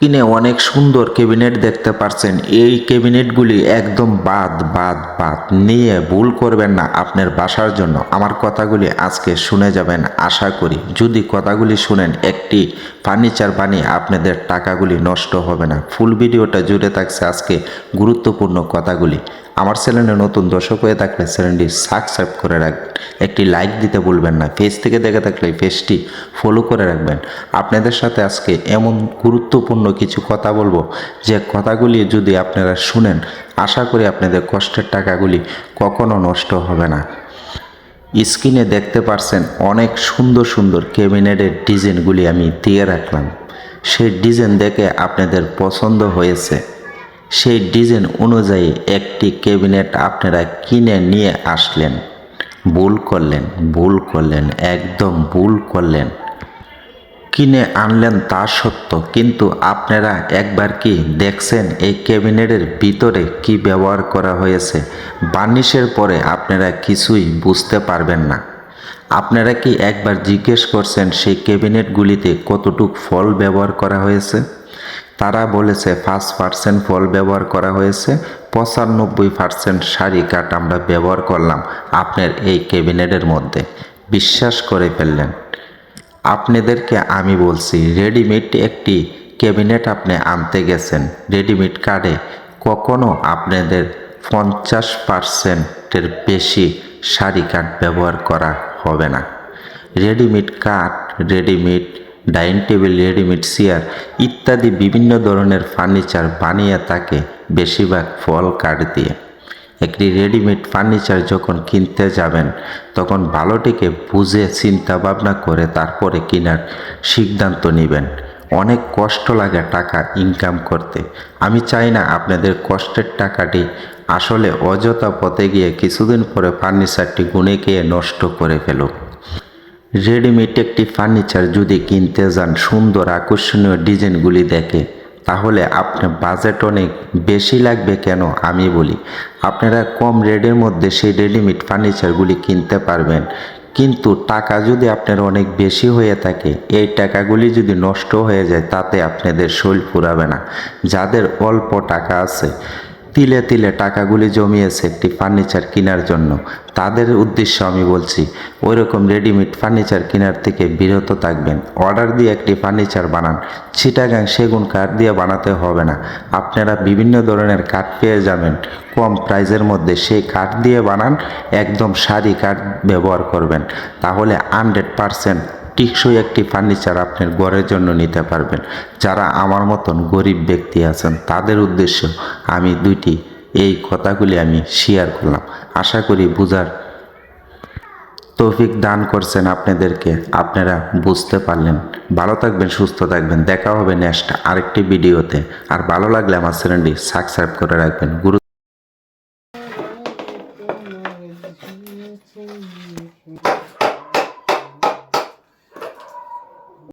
কিনে অনেক সুন্দর ক্যাবিনেট দেখতে পারছেন। এই ক্যাবিনেটগুলি একদম বাদ বাদ বাদ। নিয়ে ভুল করবেন না আপনার বাসার জন্য। আমার কথাগুলি আজকে শুনে যাবেন, আশা করি। যদি কথাগুলি শুনেন, একটি ফার্নিচার বানিয়ে আপনাদের টাকাগুলি নষ্ট হবে না। ফুল ভিডিওটা জুড়ে থাকছে আজকে গুরুত্বপূর্ণ কথাগুলি। আমার চ্যানেলে নতুন দর্শক হয়ে থাকলে চ্যানেলটি সাবস্ক্রাইব করে রাখবেন। একটি লাইক দিতে ভুলবেন না। পেজ থেকে দেখে থাকলে পেজটি ফলো করে রাখবেন। আপনাদের সাথে আজকে এমন গুরুত্বপূর্ণ কিছু কথা বলব। যে কথাগুলি যদি আপনারা শুনেন, আশা করি আপনাদের কষ্টের টাকাগুলি কখনো নষ্ট হবে না। স্ক্রিনে দেখতে পারছেন অনেক সুন্দর সুন্দর ক্যাবিনেটের ডিজাইনগুলি আমি দিয়ে রাখলাম। সেই ডিজাইন দেখে আপনাদের পছন্দ হয়েছে। সেই ডিজাইন অনুযায়ী একটি ক্যাবিনেট আপনারা কিনে নিয়ে আসলেন। ভুল করলেন ভুল করলেন, একদম ভুল করলেন। কিনে আনলেন তা সত্য, কিন্তু আপনারা একবার কি দেখছেন এই ক্যাবিনেটের ভিতরে কি ব্যবহার করা হয়েছে? বার্নিশের পরে আপনারা কিছুই বুঝতে পারবেন না। আপনারা কি একবার জিজ্ঞেস করছেন সেই ক্যাবিনেটগুলিতে কতটুক ফল ব্যবহার করা হয়েছে? তারা বলেছে, পাঁচ পার্সেন্ট ফল ব্যবহার করা হয়েছে, পঁচানব্বই পার্সেন্ট শাড়ি কাঠ আমরা ব্যবহার করলাম আপনার এই ক্যাবিনেটের মধ্যে। বিশ্বাস করে ফেললেন। আপনাদেরকে আমি বলছি, রেডিমেড একটি ক্যাবিনেট আপনি আনতে গেছেন, রেডিমেড কার্ডে কখনও আপনাদের পঞ্চাশ পার্সেন্টের বেশি শাড়ি কাঠ ব্যবহার করা হবে না। রেডিমেড কাঠ, readymade dining table, readymade chair ইত্যাদি বিভিন্ন ধরনের ফার্নিচার বানিয়ে থাকে বেশিরভাগ ফল কাঠ দিয়ে। একটি রেডিমেড ফার্নিচার যখন কিনতে যাবেন, তখন ভালোটিকে বুঝে চিন্তা ভাবনা করে তারপরে কেনার সিদ্ধান্ত নেবেন। অনেক কষ্ট লাগে টাকা ইনকাম করতে। আমি চাই না আপনাদের কষ্টের টাকাটি আসলে অযথা পথে গিয়ে কিছুদিন পরে ফার্নিচারটি গুনে গিয়ে নষ্ট করে ফেলুক। রেডিমেড একটি ফার্নিচার যদি কিনতে যান, সুন্দর আকর্ষণীয় ডিজাইনগুলি দেখে, তাহলে আপনার বাজেট অনেক বেশি লাগবে কেন? আমি বলি, আপনারা কম রেটের মধ্যে সেই রেডিমেড ফার্নিচারগুলি কিনতে পারবেন। কিন্তু টাকা যদি আপনার অনেক বেশি হয়ে থাকে, এই টাকাগুলি যদি নষ্ট হয়ে যায়, তাতে আপনাদের শরীর ফুরাবে না। যাদের অল্প টাকা আছে তিলে তিলে টাকাগুলি জমিয়েছে একটি ফার্নিচার কেনার জন্য। তাদের উদ্দেশ্য আমি বলছি ওই রকম রেডিমেড ফার্নিচার কেনার থেকে বিরত থাকবেন। অর্ডার দিয়ে একটি ফার্নিচার বানান। ছিটাগাং সেগুন কাঠ দিয়ে বানাতে হবে না। আপনারা বিভিন্ন ধরনের কাঠ পেয়ে যাবেন। কম প্রাইজের মধ্যে সেই কাঠ দিয়ে বানান, একদম সারি কাঠ ব্যবহার করবেন। তাহলে হান্ড্রেড পারসেন্ট টিকসই একটি ফার্নিচার আপনার ঘরের জন্য নিতে পারবেন। যারা আমার মতন গরিব ব্যক্তি আছেন, তাদের উদ্দেশ্য আমি দুইটি, এই কথাগুলি আমি শেয়ার করলাম। আশা করি বুঝার তৌফিক দান করছেন আপনাদেরকে। আপনারা বুঝতে পারলেন। ভালো থাকবেন, সুস্থ থাকবেন। দেখা হবে নেক্সট আরেকটি ভিডিওতে। আর ভালো লাগলে আমার চ্যানেলটি সাবস্ক্রাইব করে রাখবেন। গুরু